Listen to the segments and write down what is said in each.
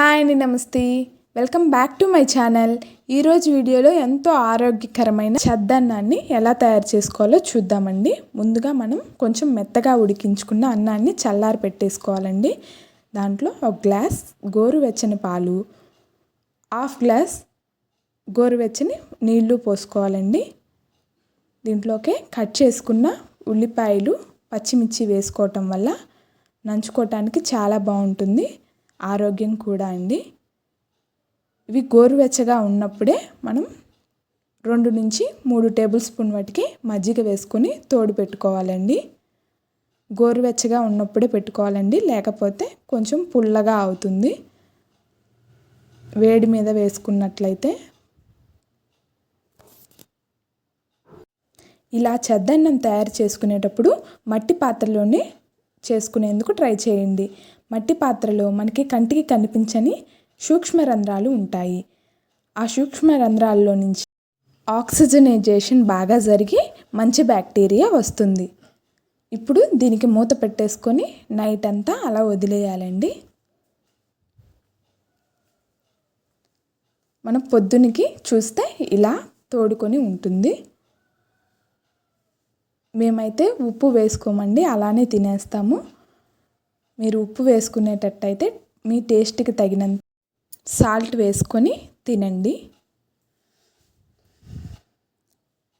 Hi అండి నమస్తే. Welcome back to my channel. ఈరోజు వీడియోలో ఎంతో ఆరోగ్యకరమైన చద్దన్నాన్ని ఎలా తయారు చేసుకోవాలో చూద్దామండి. ముందుగా మనం కొంచెం మెత్తగా ఉడికించుకున్న అన్నాన్ని చల్లారి పెట్టేసుకోవాలండి. దాంట్లో ఒక గ్లాస్ గోరువెచ్చని పాలు హాఫ్ గ్లాస్ గోరువెచ్చని నీళ్ళు పోసుకోవాలండి. దీంట్లోకే కట్ చేసుకున్న ఉల్లిపాయలు పచ్చిమిర్చి వేసుకోవటం వల్ల నంచుకోవటానికి చాలా బాగుంటుంది. ఆరోగ్యం కూడా అండి ఇవి గోరువెచ్చగా ఉన్నప్పుడే మనం రెండు నుంచి మూడు టేబుల్ స్పూన్ వాటికి మజ్జిగ వేసుకొని తోడు పెట్టుకోవాలండి. గోరువెచ్చగా ఉన్నప్పుడే పెట్టుకోవాలండి. లేకపోతే కొంచెం పుల్లగా అవుతుంది. వేడి మీద వేసుకున్నట్లయితే. ఇలా చెద్దన్నం తయారు చేసుకునేటప్పుడు మట్టి పాత్రలోనే చేసుకునేందుకు ట్రై చేయండి. మట్టి పాత్రలో మనకి కంటికి కనిపించని సూక్ష్మ రంధ్రాలు ఉంటాయి. ఆ సూక్ష్మ రంధ్రాల్లో నుంచి ఆక్సిజనైజేషన్ బాగా జరిగి మంచి బ్యాక్టీరియా వస్తుంది. ఇప్పుడు దీనికి మూత పెట్టేసుకొని నైట్ అంతా అలా వదిలేయాలండి. మనం పొద్దునికి చూస్తే ఇలా తోడుకొని ఉంటుంది. మేమైతే ఉప్పు వేసుకోమండి అలానే తినేస్తాము. మీరు ఉప్పు వేసుకునేటట్టయితే మీ టేస్ట్కి తగినంత సాల్ట్ వేసుకొని తినండి.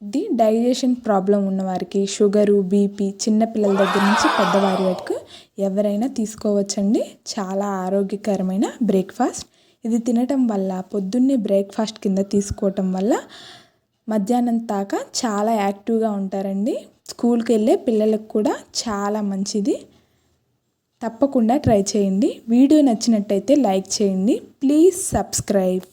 ఇది డైజెషన్ ప్రాబ్లం ఉన్నవారికి షుగరు బీపీ చిన్నపిల్లల దగ్గర నుంచి పెద్దవారి వరకు ఎవరైనా తీసుకోవచ్చండి. చాలా ఆరోగ్యకరమైన బ్రేక్ఫాస్ట్. ఇది తినటం వల్ల పొద్దున్నే బ్రేక్ఫాస్ట్ కింద తీసుకోవటం వల్ల మధ్యాహ్నం దాకా చాలా యాక్టివ్గా ఉంటారండి. స్కూల్కి వెళ్ళే పిల్లలకు కూడా చాలా మంచిది. తప్పకుండా ట్రై చేయండి. వీడియో నచ్చినట్టయితే లైక్ చేయండి. Please subscribe.